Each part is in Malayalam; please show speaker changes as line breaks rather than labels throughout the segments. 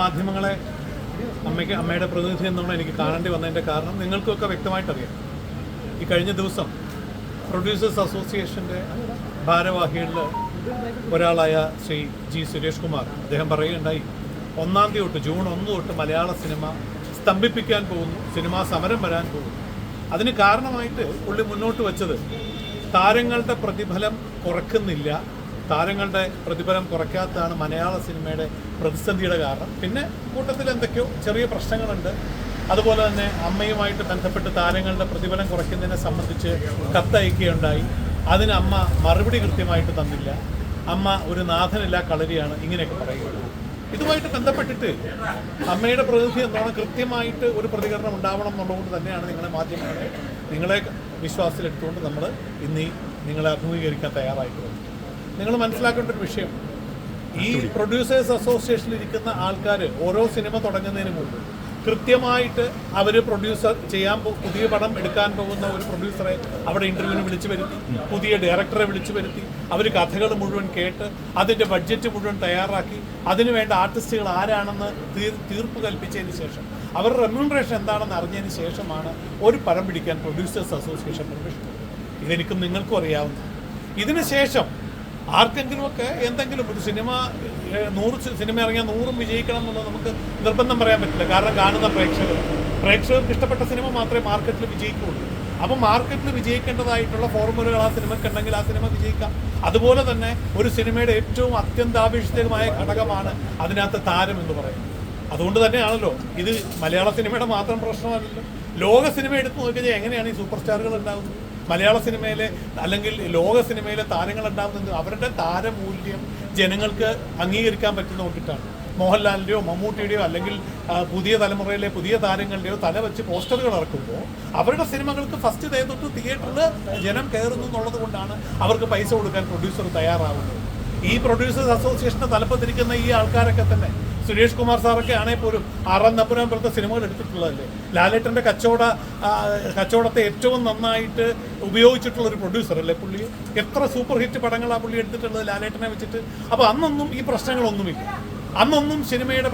മാധ്യമങ്ങളെ അമ്മയ്ക്ക് അമ്മയുടെ പ്രതിനിധി എന്നുള്ള എനിക്ക് കാണേണ്ടി വന്നതിന്റെ കാരണം നിങ്ങൾക്കൊക്കെ വ്യക്തമായിട്ടറിയാം. ഈ കഴിഞ്ഞ ദിവസം പ്രൊഡ്യൂസേഴ്സ് അസോസിയേഷന്റെ ഭാരവാഹികളിൽ ഒരാളായ ശ്രീ ജി സുരേഷ് കുമാർ അദ്ദേഹം പറയുകയുണ്ടായി ഒന്നാം തീയതി തൊട്ട് ജൂൺ ഒന്ന് തൊട്ട് മലയാള സിനിമ സ്തംഭിപ്പിക്കാൻ പോകുന്നു സിനിമാ സമരം വരാൻ പോകുന്നു. അതിന് കാരണമായിട്ട് പുള്ളി മുന്നോട്ട് വെച്ചത് താരങ്ങളുടെ പ്രതിഫലം കുറക്കുന്നില്ല താരങ്ങളുടെ പ്രതിഫലം കുറയ്ക്കാത്തതാണ് മലയാള സിനിമയുടെ പ്രതിസന്ധിയുടെ കാരണം. പിന്നെ കൂട്ടത്തിൽ എന്തൊക്കെയോ ചെറിയ പ്രശ്നങ്ങളുണ്ട്. അതുപോലെ തന്നെ അമ്മയുമായിട്ട് ബന്ധപ്പെട്ട് താരങ്ങളുടെ പ്രതിഫലം കുറയ്ക്കുന്നതിനെ സംബന്ധിച്ച് കത്തയക്കുകയുണ്ടായി. അതിന് അമ്മ മറുപടി കൃത്യമായിട്ട് തന്നില്ല. അമ്മ ഒരു നാഥനില്ല കളരിയാണ് ഇങ്ങനെയൊക്കെ പറയുകയുള്ളൂ ഇതുമായിട്ട് ബന്ധപ്പെട്ടിട്ട് അമ്മയുടെ പ്രതിനിധി എന്താണ് കൃത്യമായിട്ട് ഒരു പ്രതികരണം ഉണ്ടാവണം എന്നുള്ളതുകൊണ്ട് തന്നെയാണ് നിങ്ങളെ മാധ്യമങ്ങളെ നിങ്ങളെ വിശ്വാസത്തിലെടുത്തുകൊണ്ട് നമ്മൾ ഇന്ന് നിങ്ങളെ അഭിമുഖീകരിക്കാൻ തയ്യാറായിട്ടുള്ളത്. നിങ്ങൾ മനസ്സിലാക്കേണ്ട ഒരു വിഷയം. ഈ പ്രൊഡ്യൂസേഴ്സ് അസോസിയേഷനിൽ ഇരിക്കുന്ന ആൾക്കാർ ഓരോ സിനിമ തുടങ്ങുന്നതിന് മുമ്പ് കൃത്യമായിട്ട് അവർ പ്രൊഡ്യൂസർ ചെയ്യാൻ പുതിയ പടം എടുക്കാൻ പോകുന്ന ഒരു പ്രൊഡ്യൂസറെ അവിടെ ഇന്റർവ്യൂവിന് വിളിച്ചു വരുത്തി പുതിയ ഡയറക്ടറെ വിളിച്ചു വരുത്തി അവർ കഥകൾ മുഴുവൻ കേട്ട് അതിന്റെ ബഡ്ജറ്റ് മുഴുവൻ തയ്യാറാക്കി അതിനുവേണ്ട ആർട്ടിസ്റ്റുകൾ ആരാണെന്ന് തീർ തീർപ്പ് കൽപ്പിച്ചതിന് ശേഷം അവരുടെ റെമ്യൂണറേഷൻ എന്താണെന്ന് അറിഞ്ഞതിന് ശേഷമാണ് ഒരു പടം പിടിക്കാൻ പ്രൊഡ്യൂസേഴ്സ് അസോസിയേഷൻ പെർമിഷൻ ഇതെനിക്കും നിങ്ങൾക്കും അറിയാവുന്ന ഇതിന് ശേഷം ആർക്കെങ്കിലുമൊക്കെ എന്തെങ്കിലും ഒരു സിനിമ നൂറ് സിനിമ ഇറങ്ങിയാൽ നൂറും വിജയിക്കണം എന്നുള്ളത് നമുക്ക് നിർബന്ധം പറയാൻ പറ്റില്ല. കാരണം കാണുന്ന പ്രേക്ഷകർ. പ്രേക്ഷകർക്ക് ഇഷ്ടപ്പെട്ട സിനിമ മാത്രമേ മാർക്കറ്റിൽ വിജയിക്കുകയുള്ളൂ അപ്പോൾ മാർക്കറ്റിൽ വിജയിക്കേണ്ടതായിട്ടുള്ള ഫോർമുലകൾ ആ സിനിമയ്ക്ക് ഉണ്ടെങ്കിൽ ആ സിനിമ വിജയിക്കാം. അതുപോലെ തന്നെ ഒരു സിനിമയുടെ ഏറ്റവും അത്യന്താപേക്ഷിതമായ ഘടകമാണ് അതിനകത്ത് താരം എന്ന് പറയുന്നത്. അതുകൊണ്ട് തന്നെയാണല്ലോ ഇത് മലയാള സിനിമയുടെ മാത്രം പ്രശ്നമല്ലല്ലോ. ലോക സിനിമ എടുത്ത് നോക്കിയാൽ എങ്ങനെയാണ് ഈ സൂപ്പർ സ്റ്റാറുകൾ ഉണ്ടാകുന്നത്? മലയാള സിനിമയിലെ അല്ലെങ്കിൽ ലോക സിനിമയിലെ താരങ്ങൾ ഉണ്ടാകുന്നത് അവരുടെ താരമൂല്യം ജനങ്ങൾക്ക് അംഗീകരിക്കാൻ പറ്റുന്ന നോക്കിയിട്ടാണ് മോഹൻലാലിന്റെയോ മമ്മൂട്ടിയുടെയോ അല്ലെങ്കിൽ പുതിയ തലമുറയിലെ പുതിയ താരങ്ങളുടെയോ തല വെച്ച് പോസ്റ്ററുകൾ ഇറക്കുമ്പോൾ അവരുടെ സിനിമകൾക്ക് ഫസ്റ്റ് ഡേ തൊട്ട് തിയേറ്ററിൽ ജനം കയറുന്നു എന്നുള്ളത് കൊണ്ടാണ് അവർക്ക് പൈസ കൊടുക്കാൻ പ്രൊഡ്യൂസർ തയ്യാറാവുന്നത്. ഈ പ്രൊഡ്യൂസേഴ്സ് അസോസിയേഷന്റെ തലപ്പത്തിരിക്കുന്ന ഈ ആൾക്കാരൊക്കെ തന്നെ സുരേഷ് കുമാർ സാറൊക്കെ ആണെങ്കിൽ പോലും ആറാം നമ്പുരാൻ പോലത്തെ സിനിമകൾ എടുത്തിട്ടുള്ളതല്ലേ? ലാലേട്ടന്റെ കച്ചവട കച്ചവടത്തെ ഏറ്റവും നന്നായിട്ട് ഉപയോഗിച്ചിട്ടുള്ള ഒരു പ്രൊഡ്യൂസർ അല്ലേ പുള്ളി? എത്ര സൂപ്പർ ഹിറ്റ് പടങ്ങളാണ് പുള്ളി എടുത്തിട്ടുള്ളത് ലാലേട്ടനെ വെച്ചിട്ട്? അപ്പോൾ അന്നൊന്നും ഈ പ്രശ്നങ്ങളൊന്നുമില്ല. അന്നൊന്നും സിനിമയുടെ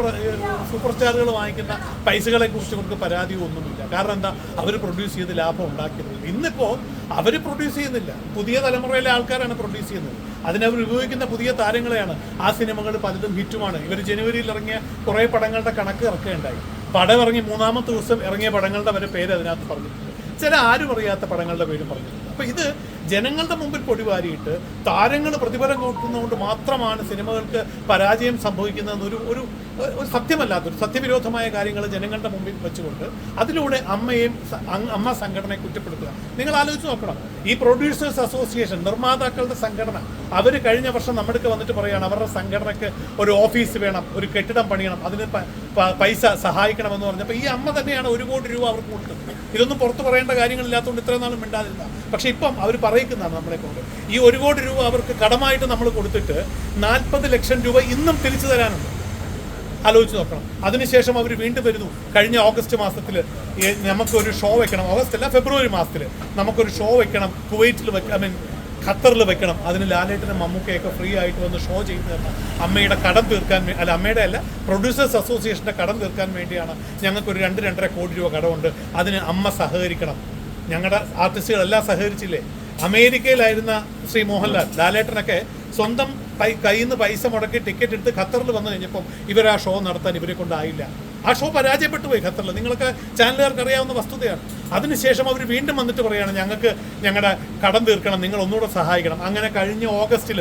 സൂപ്പർ സ്റ്റാറുകൾ വാങ്ങിക്കുന്ന പൈസകളെ കുറിച്ച് നമുക്ക് പരാതിയോ ഒന്നുമില്ല കാരണം എന്താ? അവർ പ്രൊഡ്യൂസ് ചെയ്ത് ലാഭം ഉണ്ടാക്കിയത് ഇന്നിപ്പോൾ അവർ പ്രൊഡ്യൂസ് ചെയ്യുന്നില്ല. പുതിയ തലമുറയിലെ ആൾക്കാരാണ് പ്രൊഡ്യൂസ് ചെയ്യുന്നത്. അതിനവർ ഉപയോഗിക്കുന്ന പുതിയ താരങ്ങളെയാണ് ആ സിനിമകൾ പലതും ഹിറ്റുമാണ്. ഇവർ ജനുവരിയിൽ ഇറങ്ങിയ കുറേ പടങ്ങളുടെ കണക്ക് ഇറക്കുകയുണ്ടായി. പടം ഇറങ്ങി മൂന്നാമത്തെ ദിവസം ഇറങ്ങിയ പടങ്ങളുടെ വരെ പേര് അതിനകത്ത് പറഞ്ഞിട്ടുണ്ട്. ചില ആരും അറിയാത്ത പടങ്ങളുടെ പേരും പറഞ്ഞിട്ടുണ്ട്. അപ്പോൾ ഇത് ജനങ്ങളുടെ മുമ്പിൽ പൊടിവാരിയിട്ട് താരങ്ങൾ പ്രതിഫലം കൊടുക്കുന്നതുകൊണ്ട് മാത്രമാണ് സിനിമകൾക്ക് പരാജയം സംഭവിക്കുന്നതെന്ന് ഒരു ഒരു ഒരു സത്യമല്ലാത്ത ഒരു സത്യവിരോധമായ കാര്യങ്ങൾ ജനങ്ങളുടെ മുമ്പിൽ വെച്ചുകൊണ്ട് അതിലൂടെ അമ്മയെയും അമ്മ സംഘടനയെ കുറ്റപ്പെടുത്തുക. നിങ്ങൾ ആലോചിച്ച് നോക്കണം. ഈ പ്രൊഡ്യൂസേഴ്സ് അസോസിയേഷൻ നിർമ്മാതാക്കളുടെ സംഘടന അവർ കഴിഞ്ഞ വർഷം നമ്മുടെ വന്നിട്ട് പറയുകയാണ് അവരുടെ സംഘടനയ്ക്ക് ഒരു ഓഫീസ് വേണം ഒരു കെട്ടിടം പണിയണം അതിന് പൈസ സഹായിക്കണമെന്ന് പറഞ്ഞപ്പോൾ ഈ അമ്മ തന്നെയാണ് ഒരു കോടി രൂപ അവർക്ക് കൊടുത്തത്. ഇതൊന്നും പുറത്തു പറയേണ്ട കാര്യങ്ങളില്ലാത്തതുകൊണ്ട് ഇത്രയും നാളും മിണ്ടാതിരുന്ന. പക്ഷേ ഇപ്പം അവർ പറയിക്കുന്നതാണ് നമ്മളെ കൊണ്ട്. ഈ ഒരു കോടി രൂപ അവർക്ക് കടമായിട്ട് നമ്മൾ കൊടുത്തിട്ട് നാൽപ്പത് ലക്ഷം രൂപ ഇന്നും തിരിച്ചു തരാനുണ്ട്. ആലോചിച്ച് നോക്കണം. അതിനുശേഷം അവർ വീണ്ടും വരുന്നു. കഴിഞ്ഞ ഓഗസ്റ്റ് മാസത്തിൽ നമുക്കൊരു ഷോ വെക്കണം. ഓഗസ്റ്റ് അല്ല ഫെബ്രുവരി മാസത്തിൽ നമുക്കൊരു ഷോ വെക്കണം. കുവൈറ്റിൽ വെക്കണം ഐ മീൻ ഖത്തറിൽ വെക്കണം. അതിന് ലാലേട്ടനും മമ്മൂക്കയൊക്കെ ഫ്രീ ആയിട്ട് വന്ന് ഷോ ചെയ്തു അമ്മയുടെ കടം തീർക്കാൻ അല്ല അമ്മയുടെ അല്ല പ്രൊഡ്യൂസേഴ്സ് അസോസിയേഷന്റെ കടം തീർക്കാൻ വേണ്ടിയാണ് ഞങ്ങൾക്കൊരു രണ്ട് രണ്ടര കോടി രൂപ കടമുണ്ട്. അതിന് അമ്മ സഹകരിക്കണം. ഞങ്ങളുടെ ആർട്ടിസ്റ്റുകളെല്ലാം സഹകരിച്ചില്ലേ? അമേരിക്കയിലായിരുന്ന ശ്രീ മോഹൻലാൽ ലാലേട്ടനൊക്കെ സ്വന്തം കയ്യിൽ നിന്ന് പൈസ മുടക്കി ടിക്കറ്റ് എടുത്ത് ഖത്തറിൽ വന്നു കഴിഞ്ഞപ്പം ഇവർ ആ ഷോ നടത്താൻ ഇവരെ കൊണ്ടായില്ല ആ ഷോ പരാജയപ്പെട്ടു പോയി ഖത്തറിൽ. നിങ്ങൾക്ക് ചാനലുകാർക്ക് അറിയാവുന്ന വസ്തുതയാണ്. അതിനുശേഷം അവർ വീണ്ടും വന്നിട്ട് പറയുകയാണ് ഞങ്ങൾക്ക് ഞങ്ങളുടെ കടം തീർക്കണം നിങ്ങൾ ഒന്നുകൂടെ സഹായിക്കണം. അങ്ങനെ കഴിഞ്ഞ ഓഗസ്റ്റിൽ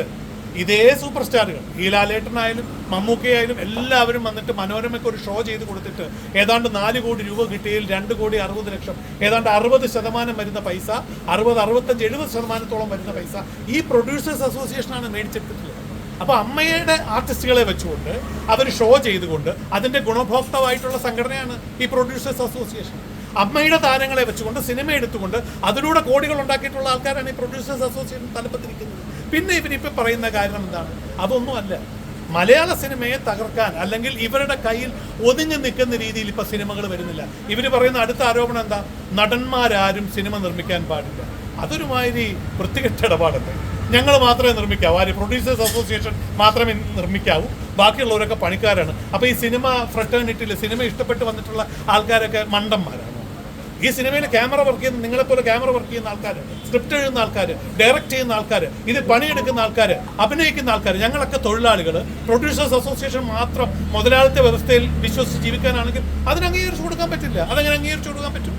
ഇതേ സൂപ്പർ സ്റ്റാറുകൾ ഈ ലാലേട്ടനായാലും മമ്മൂക്കയായാലും എല്ലാവരും വന്നിട്ട് മനോരമയ്ക്ക് ഒരു ഷോ ചെയ്ത് കൊടുത്തിട്ട് ഏതാണ്ട് നാല് കോടി രൂപ കിട്ടിയതിൽ രണ്ട് കോടി അറുപത് ലക്ഷം ഏതാണ്ട് അറുപത് ശതമാനം വരുന്ന പൈസ അറുപത് അറുപത്തഞ്ച് എഴുപത് ശതമാനത്തോളം വരുന്ന പൈസ ഈ പ്രൊഡ്യൂസേഴ്സ് അസോസിയേഷനാണ് മേടിച്ചെടുത്തിട്ടുള്ളത്. അപ്പോൾ അമ്മയുടെ ആർട്ടിസ്റ്റുകളെ വെച്ചുകൊണ്ട് അവർ ഷോ ചെയ്തുകൊണ്ട് അതിന്റെ ഗുണഭോക്താവായിട്ടുള്ള സംഘടനയാണ് ഈ പ്രൊഡ്യൂസേഴ്സ് അസോസിയേഷൻ. അമ്മയുടെ താരങ്ങളെ വെച്ചുകൊണ്ട് സിനിമ എടുത്തുകൊണ്ട് അതിലൂടെ കോടികൾ ഉണ്ടാക്കിയിട്ടുള്ള ആൾക്കാരാണ് ഈ പ്രൊഡ്യൂസേഴ്സ് അസോസിയേഷൻ തലപ്പത്തിരിക്കുന്നത്. പിന്നെ ഇവരിപ്പോൾ പറയുന്ന കാരണം എന്താണ്? അതൊന്നും അല്ല. മലയാള സിനിമയെ തകർക്കാൻ അല്ലെങ്കിൽ ഇവരുടെ കയ്യിൽ ഒതുങ്ങി നിൽക്കുന്ന രീതിയിൽ ഇപ്പൊ സിനിമകൾ വരുന്നില്ല. ഇവർ പറയുന്ന അടുത്ത ആരോപണം എന്താ? നടന്മാരാരും സിനിമ നിർമ്മിക്കാൻ പാടില്ല. അതൊരു മാതിരി വൃത്തികെട്ട ഇടപാടല്ലേ. ഞങ്ങൾ മാത്രമേ നിർമ്മിക്കാവൂ. ആര്? പ്രൊഡ്യൂസേഴ്സ് അസോസിയേഷൻ മാത്രമേ നിർമ്മിക്കാവൂ. ബാക്കിയുള്ളവരൊക്കെ പണിക്കാരാണ്. അപ്പോൾ ഈ സിനിമ ഫ്രട്ടേണിറ്റിയിൽ സിനിമ ഇഷ്ടപ്പെട്ട് വന്നിട്ടുള്ള ആൾക്കാരൊക്കെ മണ്ടന്മാരാണ്. ഈ സിനിമയിൽ ക്യാമറ വർക്ക് ചെയ്യുന്ന നിങ്ങളെപ്പോലെ ക്യാമറ വർക്ക് ചെയ്യുന്ന ആൾക്കാർ സ്ക്രിപ്റ്റ് എഴുതുന്ന ആൾക്കാർ ഡയറക്റ്റ് ചെയ്യുന്ന ആൾക്കാർ ഇത് പണിയെടുക്കുന്ന ആൾക്കാർ അഭിനയിക്കുന്ന ആൾക്കാർ ഞങ്ങളൊക്കെ തൊഴിലാളികൾ പ്രൊഡ്യൂസേഴ്സ് അസോസിയേഷൻ മാത്രം മുതലാളിത്ത വ്യവസ്ഥയിൽ വിശ്വസിച്ച് ജീവിക്കാനാണെങ്കിൽ അതിന് അംഗീകരിച്ചു കൊടുക്കാൻ പറ്റില്ല. അതങ്ങനെ അംഗീകരിച്ചു കൊടുക്കാൻ പറ്റും.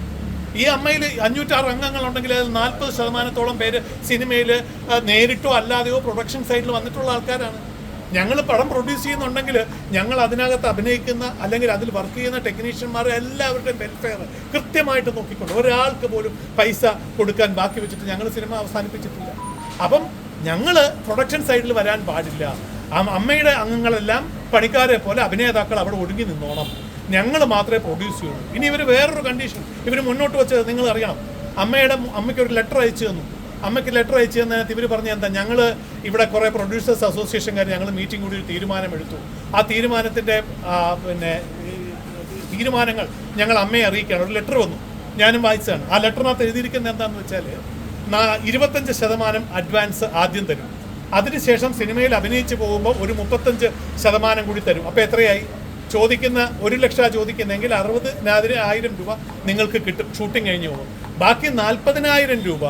ഈ അമ്മയിൽ അഞ്ഞൂറ്റാറ് അംഗങ്ങളുണ്ടെങ്കിൽ അതിൽ നാൽപ്പത് ശതമാനത്തോളം പേര് സിനിമയിൽ നേരിട്ടോ അല്ലാതെയോ പ്രൊഡക്ഷൻ സൈഡിൽ വന്നിട്ടുള്ള ആൾക്കാരാണ്. ഞങ്ങൾ പടം പ്രൊഡ്യൂസ് ചെയ്യുന്നുണ്ടെങ്കിൽ ഞങ്ങൾ അതിനകത്ത് അഭിനയിക്കുന്ന അല്ലെങ്കിൽ അതിൽ വർക്ക് ചെയ്യുന്ന ടെക്നീഷ്യന്മാരെ എല്ലാവരുടെയും വെൽഫെയർ കൃത്യമായിട്ട് നോക്കിക്കൊണ്ട് ഒരാൾക്ക് പോലും പൈസ കൊടുക്കാൻ ബാക്കി വെച്ചിട്ട് ഞങ്ങൾ സിനിമ അവസാനിപ്പിച്ചിട്ടില്ല. അപ്പം ഞങ്ങൾ പ്രൊഡക്ഷൻ സൈഡിൽ വരാൻ പാടില്ല. അമ്മയുടെ അംഗങ്ങളെല്ലാം പണിക്കാരെ പോലെ അഭിനേതാക്കൾ അവിടെ ഒടുങ്ങി നിന്നോണം. ഞങ്ങൾ മാത്രമേ പ്രൊഡ്യൂസ് ചെയ്യുള്ളൂ. ഇനി ഇവർ വേറൊരു കണ്ടീഷൻ ഇവർ മുന്നോട്ട് വെച്ചത് നിങ്ങൾ അറിയണം. അമ്മയുടെ അമ്മയ്ക്ക് ഒരു ലെറ്റർ അയച്ചു തന്നു. അമ്മയ്ക്ക് ലെറ്റർ അയച്ചു തന്നതിനകത്ത് ഇവർ പറഞ്ഞ എന്താ? ഞങ്ങൾ ഇവിടെ കുറേ പ്രൊഡ്യൂസേഴ്സ് അസോസിയേഷൻകാർ ഞങ്ങൾ മീറ്റിംഗ് കൂടി ഒരു തീരുമാനമെടുത്തു. ആ തീരുമാനത്തിന്റെ പിന്നെ തീരുമാനങ്ങൾ ഞങ്ങൾ അമ്മയെ അറിയിക്കുകയാണ്. ഒരു ലെറ്റർ വന്നു. ഞാനും വായിച്ചതാണ്. ആ ലെറ്ററിനകത്ത് എഴുതിയിരിക്കുന്നത് എന്താണെന്ന് വെച്ചാൽ ഇരുപത്തഞ്ച് ശതമാനം അഡ്വാൻസ് ആദ്യം തരും. അതിനുശേഷം സിനിമയിൽ അഭിനയിച്ച് പോകുമ്പോൾ ഒരു മുപ്പത്തഞ്ച് ശതമാനം കൂടി തരും. അപ്പോൾ എത്രയായി? ചോദിക്കുന്ന ഒരു ലക്ഷം ചോദിക്കുന്നെങ്കിൽ അറുപതിനായിരം ആയിരം രൂപ നിങ്ങൾക്ക് കിട്ടും. ഷൂട്ടിംഗ് കഴിഞ്ഞ് പോകും. ബാക്കി നാൽപ്പതിനായിരം രൂപ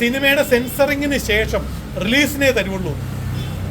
സിനിമയുടെ സെൻസറിങ്ങിന് ശേഷം റിലീസിനെ തരുള്ളൂ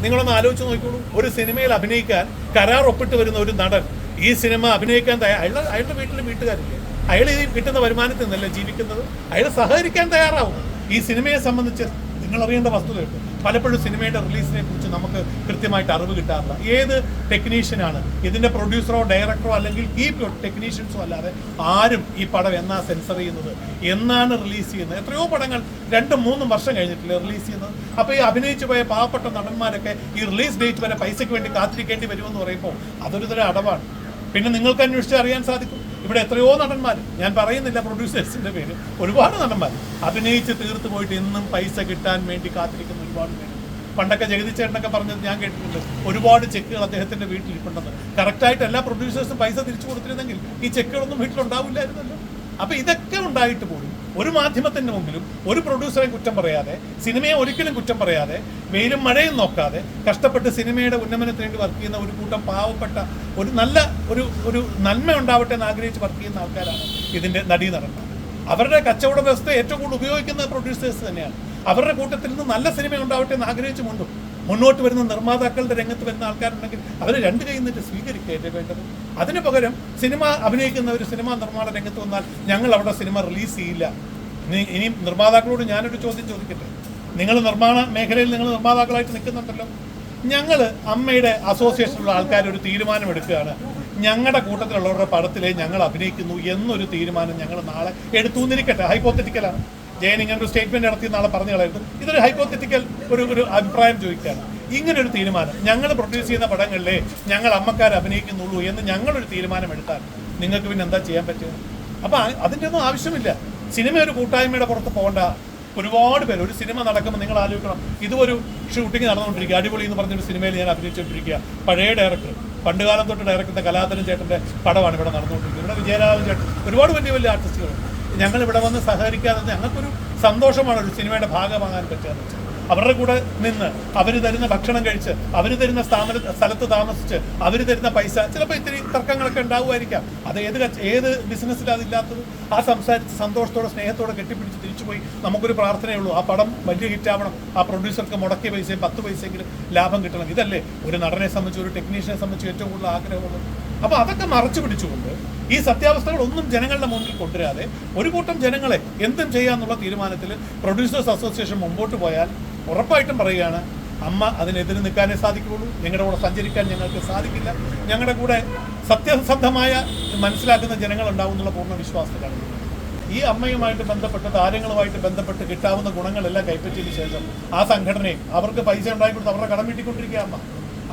നിങ്ങളൊന്ന് ആലോചിച്ച് നോക്കിക്കോളൂ. ഒരു സിനിമയിൽ അഭിനയിക്കാൻ കരാർ ഒപ്പിട്ട് വരുന്ന ഒരു നടൻ ഈ സിനിമ അഭിനയിക്കാൻ തയ്യാ അയാളുടെ അയാളുടെ വീട്ടിലെ വീട്ടുകാരില്ലേ? അയാൾ ഈ കിട്ടുന്ന വരുമാനത്തിൽ നിന്നല്ലേ ജീവിക്കുന്നത്? അയാൾ സഹകരിക്കാൻ തയ്യാറാവും. ഈ സിനിമയെ സംബന്ധിച്ച് നിങ്ങൾ അറിയേണ്ട വസ്തുതയുണ്ട്. പലപ്പോഴും സിനിമയുടെ റിലീസിനെ കുറിച്ച് നമുക്ക് കൃത്യമായിട്ട് അറിവ് കിട്ടാറില്ല. ഏത് ടെക്നീഷ്യനാണ്? ഇതിന്റെ പ്രൊഡ്യൂസറോ ഡയറക്ടറോ അല്ലെങ്കിൽ ഈ ടെക്നീഷ്യൻസോ അല്ലാതെ ആരും ഈ പടം എന്നാ സെൻസർ ചെയ്യുന്നത്? എന്നാണ് റിലീസ് ചെയ്യുന്നത്? എത്രയോ പടങ്ങൾ രണ്ടും മൂന്നും വർഷം കഴിഞ്ഞിട്ടില്ല റിലീസ് ചെയ്യുന്നത്? അപ്പോൾ ഈ അഭിനയിച്ചു പോയ പാവപ്പെട്ട നടന്മാരൊക്കെ ഈ റിലീസ് ഡേറ്റ് വരെ പൈസയ്ക്ക് വേണ്ടി കാത്തിരിക്കേണ്ടി വരുമെന്ന് പറയുമ്പോൾ അതൊരു തരം അടവാണ്. പിന്നെ നിങ്ങൾക്ക് അന്വേഷിച്ച് അറിയാൻ സാധിക്കും. ഇവിടെ എത്രയോ നടന്മാർ ഞാൻ പറയുന്നില്ല പ്രൊഡ്യൂസേഴ്സിന്റെ പേര്. ഒരുപാട് നടന്മാർ അഭിനയിച്ച് തീർത്ത് പോയിട്ട് ഇന്നും പൈസ കിട്ടാൻ വേണ്ടി കാത്തിരിക്കുന്ന ഒരുപാട് പേര്. പണ്ടൊക്കെ ജഗതി ചേട്ടനൊക്കെ പറഞ്ഞത് ഞാൻ കേട്ടിട്ടുണ്ട്. ഒരുപാട് ചെക്കുകൾ അദ്ദേഹത്തിന്റെ വീട്ടിലിരിപ്പുണ്ടെന്ന്. കറക്റ്റായിട്ട് എല്ലാ പ്രൊഡ്യൂസേഴ്സും പൈസ തിരിച്ചു കൊടുത്തിരുന്നെങ്കിൽ ഈ ചെക്കുകളൊന്നും വീട്ടിലുണ്ടാവില്ലായിരുന്നല്ലോ. അപ്പൊ ഇതൊക്കെ ഉണ്ടായിട്ട് പോലും ഒരു മാധ്യമത്തിന്റെ മുമ്പിലും ഒരു പ്രൊഡ്യൂസറെ കുറ്റം പറയാതെ സിനിമയെ ഒരിക്കലും കുറ്റം പറയാതെ വെയിലും മഴയും നോക്കാതെ കഷ്ടപ്പെട്ട് സിനിമയുടെ ഉന്നമനത്തിന് വേണ്ടി വർക്ക് ചെയ്യുന്ന ഒരു കൂട്ടം പാവപ്പെട്ട ഒരു നല്ല ഒരു ഒരു നന്മ ഉണ്ടാവട്ടെ എന്ന് ആഗ്രഹിച്ച് വർക്ക് ചെയ്യുന്ന ആൾക്കാരാണ് ഇതിന്റെ നടി നടക്കുന്നത് അവരുടെ കച്ചവട വ്യവസ്ഥ ഏറ്റവും കൂടുതൽ ഉപയോഗിക്കുന്ന പ്രൊഡ്യൂസേഴ്സ് തന്നെയാണ്. അവരുടെ കൂട്ടത്തിൽ നിന്ന് നല്ല സിനിമ ഉണ്ടാവട്ടെ എന്ന് ആഗ്രഹിച്ചു മുണ്ടും. മുന്നോട്ട് വരുന്ന നിർമ്മാതാക്കളുടെ രംഗത്ത് വരുന്ന ആൾക്കാരുണ്ടെങ്കിൽ അവർ രണ്ട് കൈ നിന്നിട്ട് സ്വീകരിക്കുകയല്ലേ വേണ്ടത്? അതിന് പകരം സിനിമ അഭിനയിക്കുന്ന ഒരു സിനിമാ നിർമ്മാണ രംഗത്ത് വന്നാൽ ഞങ്ങൾ അവിടെ സിനിമ റിലീസ് ചെയ്യില്ല. ഇനി നിർമ്മാതാക്കളോട് ഞാനൊരു ചോദ്യം ചോദിക്കട്ടെ? നിങ്ങൾ നിർമ്മാണ മേഖലയിൽ നിങ്ങൾ നിർമ്മാതാക്കളായിട്ട് നിൽക്കുന്നുണ്ടല്ലോ. ഞങ്ങൾ അമ്മയുടെ അസോസിയേഷനിലുള്ള ആൾക്കാർ ഒരു തീരുമാനം എടുക്കുകയാണ് ഞങ്ങളുടെ കൂട്ടത്തിലുള്ളവരുടെ പടത്തിലെ ഞങ്ങൾ അഭിനയിക്കുന്നു എന്നൊരു തീരുമാനം ഞങ്ങൾ നാളെ എടുത്തു നിന്നിരിക്കട്ടെ ഹൈപ്പോത്തറ്റിക്കലാണ് ജയൻ ഇങ്ങനെ ഒരു സ്റ്റേറ്റ്മെന്റ് നടത്തി നാളെ പറഞ്ഞു കളയരുത് ഇതൊരു ഹൈപ്പോത്തറ്റിക്കൽ ഒരു ഒരു അഭിപ്രായം ചോദിക്കുകയാണ്. ഇങ്ങനെ ഒരു തീരുമാനം ഞങ്ങൾ പ്രൊഡ്യൂസ് ചെയ്യുന്ന പടങ്ങളിലെ ഞങ്ങൾ അമ്മക്കാർ അഭിനയിക്കുന്നുള്ളൂ എന്ന് ഞങ്ങളൊരു തീരുമാനം എടുത്താൽ നിങ്ങൾക്ക് പിന്നെ എന്താ ചെയ്യാൻ പറ്റുക? അപ്പൊ അതിന്റെ ഒന്നും ആവശ്യമില്ല. സിനിമ ഒരു കൂട്ടായ്മയുടെ പുറത്ത് പോകേണ്ട. ഒരുപാട് പേര് ഒരു സിനിമ നടക്കുമ്പോൾ നിങ്ങൾ ആലോചിക്കണം. ഇതൊരു ഷൂട്ടിംഗ് നടന്നുകൊണ്ടിരിക്കുക. അടിപൊളി എന്ന് പറഞ്ഞൊരു സിനിമയിൽ ഞാൻ അഭിനയിച്ചുകൊണ്ടിരിക്കുക. പഴയ ഡയറക്ടർ പണ്ടുകാലം തൊട്ട് ഡയറക്ടറിന്റെ കലാതരൻ ചേട്ടന്റെ പടമാണ് ഇവിടെ നടന്നുകൊണ്ടിരിക്കുന്നത്. ഇവിടെ വിജയരാഘവൻ ചേട്ടൻ ഒരുപാട് വലിയ വലിയ ആർട്ടിസ്റ്റുകൾ ഞങ്ങൾ ഇവിടെ വന്ന് സഹകരിക്കാതെ ഞങ്ങൾക്കൊരു സന്തോഷമാണ് ഒരു സിനിമയുടെ ഭാഗമാകാൻ പറ്റുക അവരുടെ കൂടെ നിന്ന് അവർ തരുന്ന ഭക്ഷണം കഴിച്ച് അവർ തരുന്ന സ്ഥാപന സ്ഥലത്ത് താമസിച്ച് അവർ തരുന്ന പൈസ ചിലപ്പോൾ ഇത്തിരി തർക്കങ്ങളൊക്കെ ഉണ്ടാവുമായിരിക്കാം. അത് ഏത് ഏത് ബിസിനസ്സിൽ അതില്ലാത്തത് ആ സംസാരിച്ച് സന്തോഷത്തോടെ സ്നേഹത്തോടെ കെട്ടിപ്പിടിച്ച് തിരിച്ചുപോയി നമുക്കൊരു പ്രാർത്ഥനയുള്ളൂ. ആ പടം വലിയ ഹിറ്റാവണം ആ പ്രൊഡ്യൂസർക്ക് മുടക്കിയ പൈസയും പത്ത് പൈസയെങ്കിലും ലാഭം കിട്ടണം. ഇതല്ലേ ഒരു നടനെ സംബന്ധിച്ച് ഒരു ടെക്നീഷ്യനെ സംബന്ധിച്ച് ഏറ്റവും കൂടുതൽ ആഗ്രഹമുള്ളത്. അപ്പോൾ അതൊക്കെ മറച്ചു പിടിച്ചുകൊണ്ട് ഈ സത്യാവസ്ഥകളൊന്നും ജനങ്ങളുടെ മുന്നിൽ കൊണ്ടുവരാതെ ഒരു കൂട്ടം ജനങ്ങളെ എന്തും ചെയ്യാന്നുള്ള തീരുമാനത്തിൽ പ്രൊഡ്യൂസേഴ്സ് അസോസിയേഷൻ മുമ്പോട്ട് പോയാൽ ഉറപ്പായിട്ടും പറയുകയാണ് അമ്മ അതിനെതിരെ നിൽക്കാനേ സാധിക്കുകയുള്ളൂ. ഞങ്ങളുടെ കൂടെ സഞ്ചരിക്കാൻ ഞങ്ങൾക്ക് സാധിക്കില്ല. ഞങ്ങളുടെ കൂടെ സത്യസന്ധമായ മനസ്സിലാക്കുന്ന ജനങ്ങൾ ഉണ്ടാവും എന്നുള്ള പൂർണ വിശ്വാസത്തിലാണ്. ഈ അമ്മയുമായിട്ട് ബന്ധപ്പെട്ട് താരങ്ങളുമായിട്ട് ബന്ധപ്പെട്ട് കിട്ടാവുന്ന ഗുണങ്ങളെല്ലാം കൈപ്പറ്റിയതിന് ശേഷം ആ സംഘടനയും അവർക്ക് പൈസ ഉണ്ടാക്കി കൊടുത്ത് അവരുടെ കടം വീട്ടിക്കൊണ്ടിരിക്കുക അമ്മ.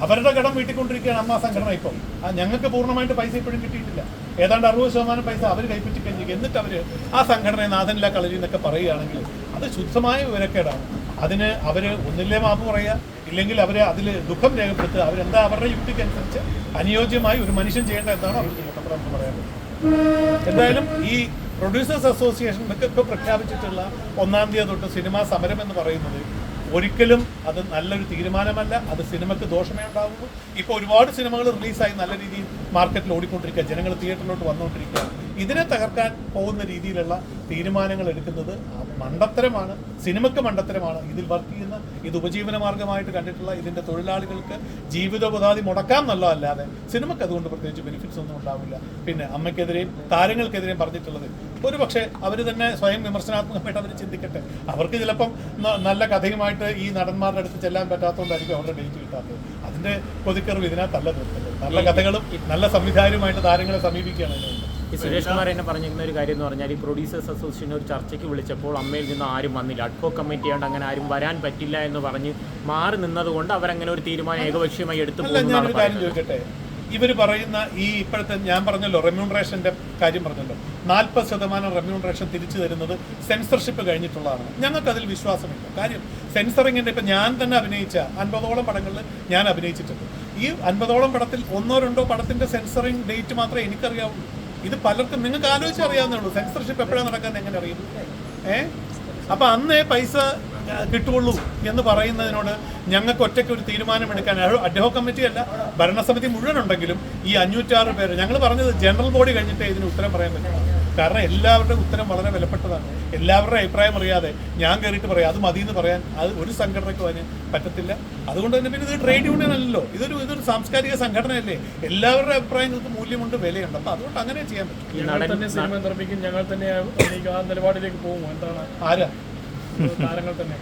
അവരുടെ കടം വീട്ടിക്കൊണ്ടിരിക്കുകയാണ് അമ്മ സംഘടന ഇപ്പൊ. ഞങ്ങൾക്ക് പൂർണമായിട്ട് പൈസ ഇപ്പോഴും കിട്ടിയിട്ടില്ല. ഏതാണ്ട് അറുപത് ശതമാനം പൈസ അവർ കൈപ്പറ്റി കഴിഞ്ഞു എന്നിട്ട് അവർ ആ സംഘടനയെ നാഥനില്ല കളരി എന്നൊക്കെ പറയുകയാണെങ്കിൽ അത് ശുദ്ധമായ വിവരക്കേടാണ്. അതിന് അവർ ഒന്നില്ലേ മാപ്പ് പറയുക ഇല്ലെങ്കിൽ അവർ അതിൽ ദുഃഖം രേഖപ്പെടുത്തുക. അവരെന്താ അവരുടെ യുക്തിക്കനുസരിച്ച് അനുയോജ്യമായി ഒരു മനുഷ്യൻ ചെയ്യേണ്ട എന്താണ് അവർ ചെയ്യേണ്ടത് നമുക്ക് പറയാൻ എന്തായാലും ഈ പ്രൊഡ്യൂസേഴ്സ് അസോസിയേഷൻ ഇപ്പോൾ പ്രഖ്യാപിച്ചിട്ടുള്ള ഒന്നാം തീയതി തൊട്ട് സിനിമാ സമരം എന്ന് പറയുന്നത് ഒരിക്കലും അത് നല്ലൊരു തീരുമാനമല്ല. അത് സിനിമയ്ക്ക് ദോഷമേ ഉണ്ടാവുള്ളൂ. ഇപ്പോൾ ഒരുപാട് സിനിമകൾ റിലീസായി നല്ല രീതിയിൽ മാർക്കറ്റിൽ ഓടിക്കൊണ്ടിരിക്കുക ജനങ്ങൾ തിയേറ്ററിലോട്ട് വന്നുകൊണ്ടിരിക്കുക. ഇതിനെ തകർക്കാൻ പോകുന്ന രീതിയിലുള്ള തീരുമാനങ്ങൾ എടുക്കുന്നത് മണ്ടത്തരമാണ്. സിനിമയ്ക്ക് മണ്ടത്തരമാണ്. ഇതിൽ വർക്ക് ചെയ്യുന്ന ഇത് ഉപജീവന മാർഗമായിട്ട് കണ്ടിട്ടുള്ള ഇതിന്റെ തൊഴിലാളികൾക്ക് ജീവിതോപാധി മുടക്കാം എന്നല്ല അല്ലാതെ സിനിമയ്ക്ക് അതുകൊണ്ട് പ്രത്യേകിച്ച് ബെനിഫിറ്റ്സ് ഒന്നും ഉണ്ടാവില്ല. പിന്നെ അമ്മയ്ക്കെതിരെയും താരങ്ങൾക്കെതിരെയും പറഞ്ഞിട്ടുള്ളത് ഒരു പക്ഷേ അവർ തന്നെ സ്വയം വിമർശനാത്മകമായിട്ട് അവർ ചിന്തിക്കട്ടെ. അവർക്ക് ചിലപ്പം നല്ല കഥയുമായിട്ട് ഈ നടന്മാരുടെ അടുത്ത് ചെല്ലാൻ പറ്റാത്തതുകൊണ്ടായിരിക്കും അവരുടെ ഡേറ്റ് കിട്ടാത്തത്. അതിന്റെ കൊതിക്കറിവ് ഇതിനകത്തല്ല നിർത്തുന്നത് നല്ല കഥകളും നല്ല സംവിധായകരുമായിട്ട് താരങ്ങളെ സമീപിക്കുകയാണ്.
ഈ സുരേഷ് കുമാർ എന്നെ പറഞ്ഞിരുന്ന ഒരു കാര്യം എന്ന് പറഞ്ഞാൽ ഈ പ്രൊഡ്യൂസേഴ്സ് അസോസിയേഷൻ ഒരു ചർച്ചയ്ക്ക് വിളിച്ചപ്പോൾ അമ്മയിൽ നിന്ന് ആരും വന്നില്ല. അഡ്കോ കമ്മിറ്റി ആയതുകൊണ്ട് അങ്ങനെ ആരും വരാൻ പറ്റില്ല എന്ന് പറഞ്ഞ് മാറി നിന്നതുകൊണ്ട് അവരങ്ങനെ ഒരു തീരുമാനം ഏകപക്ഷീയമായി എടുത്തു പോകുന്നതാണ്
ഇവർ പറയുന്ന ഈ ഇപ്പോഴത്തെ ഞാൻ പറഞ്ഞല്ലോ റെമ്യൂണറേഷന്റെ കാര്യം പറഞ്ഞല്ലോ. നാൽപ്പത് ശതമാനം റെമ്യൂണറേഷൻ തിരിച്ചു തരുന്നത് സെൻസർഷിപ്പ് കഴിഞ്ഞിട്ടുള്ളതാണ്. ഞങ്ങൾക്ക് അതിൽ വിശ്വാസമില്ല. കാര്യം സെൻസറിങ്ങിന്റെ ഇപ്പം ഞാൻ തന്നെ അഭിനയിച്ച അൻപതോളം പടങ്ങളിൽ ഞാൻ അഭിനയിച്ചിട്ടുണ്ട്. ഈ അൻപതോളം പടത്തിൽ ഒന്നോ രണ്ടോ പടത്തിന്റെ സെൻസറിങ് ഡേറ്റ് മാത്രമേ എനിക്കറിയാവുള്ളൂ. ഇത് പലർക്കും നിങ്ങൾക്ക് ആലോചിച്ച് അറിയാവുന്നേ ഉള്ളൂ. സെൻസർഷിപ്പ് എപ്പോഴാണ് നടക്കാൻ എങ്ങനെ അറിയും? ഏ? അപ്പൊ അന്നേ പൈസ കിട്ടുള്ളൂ എന്ന് പറയുന്നതിനോട് ഞങ്ങൾക്ക് ഒറ്റയ്ക്ക് ഒരു തീരുമാനമെടുക്കാൻ അഡ്ഹോ കമ്മിറ്റി അല്ല ഭരണസമിതി മുഴുവൻ ഉണ്ടെങ്കിലും ഈ അഞ്ഞൂറ്റാറ് പേര് ഞങ്ങൾ പറഞ്ഞത് ജനറൽ ബോഡി കഴിഞ്ഞിട്ട് ഇതിന് ഉത്തരം പറയാൻ പറ്റും കാരണം എല്ലാവരുടെയും ഉത്തരം വളരെ വിലപ്പെട്ടതാണ്. എല്ലാവരുടെ അഭിപ്രായം അറിയാതെ ഞാൻ കയറിയിട്ട് പറയാം അത് മതി എന്ന് പറയാൻ അത് ഒരു സംഘടനയ്ക്കും അതിന് പറ്റത്തില്ല. അതുകൊണ്ട് തന്നെ പിന്നെ ഇത് ട്രേഡ് യൂണിയൻ അല്ലല്ലോ ഇതൊരു ഇതൊരു സാംസ്കാരിക സംഘടനയല്ലേ. എല്ലാവരുടെ അഭിപ്രായങ്ങൾക്ക് മൂല്യമുണ്ട് വിലയുണ്ട് അപ്പൊ അതുകൊണ്ട് അങ്ങനെ ചെയ്യാൻ പറ്റും.
ഞങ്ങൾ തന്നെ സിനിമ നിർമ്മിക്കും ഞങ്ങൾ തന്നെ ആ നിലപാടിലേക്ക് പോകുമോ എന്താണ്?
ആരാ?
താരങ്ങൾ തന്നെ.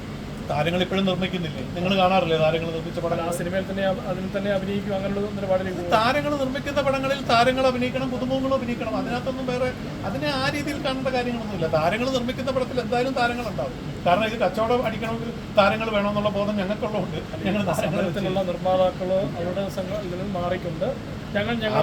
താരങ്ങൾ ഇപ്പോഴും നിർമ്മിക്കുന്നില്ലേ? നിങ്ങൾ കാണാറില്ലേ താരങ്ങൾ നിർമ്മിച്ച
ആ സിനിമയിൽ തന്നെ അതിൽ തന്നെ അഭിനയിക്കും അങ്ങനെയുള്ള നിലപാടിലേക്ക്
താരങ്ങൾ നിർമ്മിക്കുന്ന പടങ്ങളിൽ താരങ്ങൾ അഭിനയിക്കണം പുതുമുഖങ്ങൾ അഭിനയിക്കണം. അതിനകത്തൊന്നും വേറെ അതിനെ ആ രീതിയിൽ കാണേണ്ട കാര്യങ്ങളൊന്നുമില്ല. താരങ്ങൾ നിർമ്മിക്കുന്ന പടത്തിൽ എന്തായാലും താരങ്ങൾ ഉണ്ടാവും കാരണം ഇത് കച്ചവടം അടിക്കണമെങ്കിൽ താരങ്ങൾ വേണമെന്നുള്ള ബോധം ഞങ്ങൾക്കുള്ളതുകൊണ്ട് ഞങ്ങൾ താരങ്ങൾ
സമരത്തിലുള്ള നിർമ്മാതാക്കളോ അവരുടെ ഇതിൽ മാറിക്കൊണ്ട്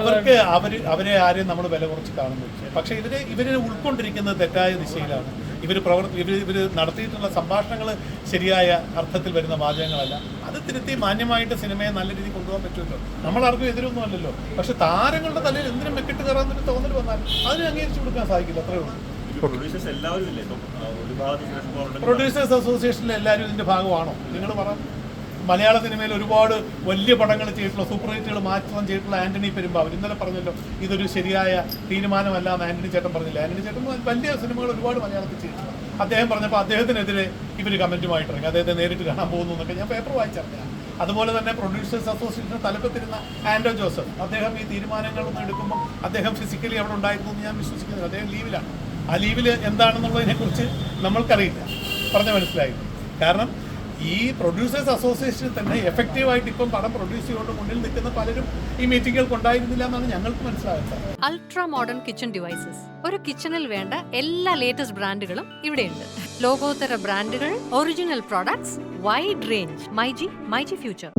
അവർക്ക് അവർ അവരെ ആരെയും നമ്മൾ വില കുറച്ച് കാണുന്നു പക്ഷെ ഇവരെ ഇവരെ ഉൾക്കൊണ്ടിരിക്കുന്നത് തെറ്റായ ദിശയിലാണ്. ഇവർ പ്രവർത്തി ഇവർ ഇവർ നടത്തിയിട്ടുള്ള സംഭാഷണങ്ങൾ ശരിയായ അർത്ഥത്തിൽ വരുന്ന വാചകങ്ങളല്ല. അത് തിരുത്തി മാന്യമായിട്ട് സിനിമയെ നല്ല രീതിയിൽ കൊണ്ടുപോകാൻ പറ്റുമല്ലോ. നമ്മളാർക്കും എതിരൊന്നും അല്ലല്ലോ പക്ഷെ താരങ്ങളുടെ തലയിൽ എന്തിനും വെക്കിട്ട് കയറാന്നൊരു തോന്നൽ വന്നാൽ അതിനെ അംഗീകരിച്ചു കൊടുക്കാൻ സാധിക്കില്ല. അത്രയേ ഉള്ളൂ.
പ്രൊഡ്യൂസേഴ്സ്
അസോസിയേഷനിലെ എല്ലാവരും ഇതിന്റെ ഭാഗമാണോ? നിങ്ങൾ പറ. മലയാള സിനിമയിൽ ഒരുപാട് വലിയ പടങ്ങൾ ചെയ്തിട്ടുള്ള സൂപ്പർ ഹിറ്റുകൾ മാത്രം ചെയ്തിട്ടുള്ള ആന്റണി പെരുമ്പാവൻ ഇന്നലെ പറഞ്ഞല്ലോ ഇതൊരു ശരിയായ തീരുമാനമല്ല എന്ന് ആന്റണി ചേട്ടൻ പറഞ്ഞില്ല? ആന്റണി ചേട്ടൻ വലിയ സിനിമകൾ ഒരുപാട് മലയാളത്തിൽ ചെയ്തിട്ടുണ്ട്. അദ്ദേഹം പറഞ്ഞപ്പോൾ അദ്ദേഹത്തിനെതിരെ ഇവർ കമന്റുമായിട്ട് ഇറങ്ങി. അദ്ദേഹത്തെ നേരിട്ട് കാണാൻ പോകുന്നു എന്നൊക്കെ ഞാൻ പേപ്പർ വായിച്ചറിഞ്ഞാൽ അതുപോലെ തന്നെ പ്രൊഡ്യൂസേഴ്സ് അസോസിയേഷൻ തലപ്പത്തിരുന്ന ആൻഡോ ജോസഫ്. അദ്ദേഹം ഈ തീരുമാനങ്ങളൊന്നും എടുക്കുമ്പോൾ അദ്ദേഹം ഫിസിക്കലി അവിടെ ഉണ്ടായിരുന്നു എന്ന് ഞാൻ വിശ്വസിക്കുന്നില്ല. അദ്ദേഹം ലീവിലാണ്. ആ ലീവിൽ എന്താണെന്നുള്ളതിനെക്കുറിച്ച് നമ്മൾക്കറിയില്ല. പറഞ്ഞ മനസ്സിലായി കാരണം ഈ പ്രൊഡ്യൂസേഴ്സ് അസോസിയേഷനിൽ തന്നെ എഫക്റ്റീവായിട്ട് ഇപ്പം പടം പ്രൊഡ്യൂസ് ചെയ്തുകൊണ്ട് മുന്നിൽ നിൽക്കുന്ന പലരും ഈ മീറ്റിങ്ങുകൾക്ക് ഉണ്ടായിരുന്നില്ല എന്നാണ് ഞങ്ങൾക്ക് മനസ്സിലായത്.
അൾട്രാ മോഡേൺ കിച്ചൺ ഡിവൈസസ് ഒരു കിച്ചണിൽ വേണ്ട എല്ലാ ലേറ്റസ്റ്റ് ബ്രാൻഡുകളും ഇവിടെയുണ്ട്. ലോകോത്തര ബ്രാൻഡുകൾ original products wide range myG myG future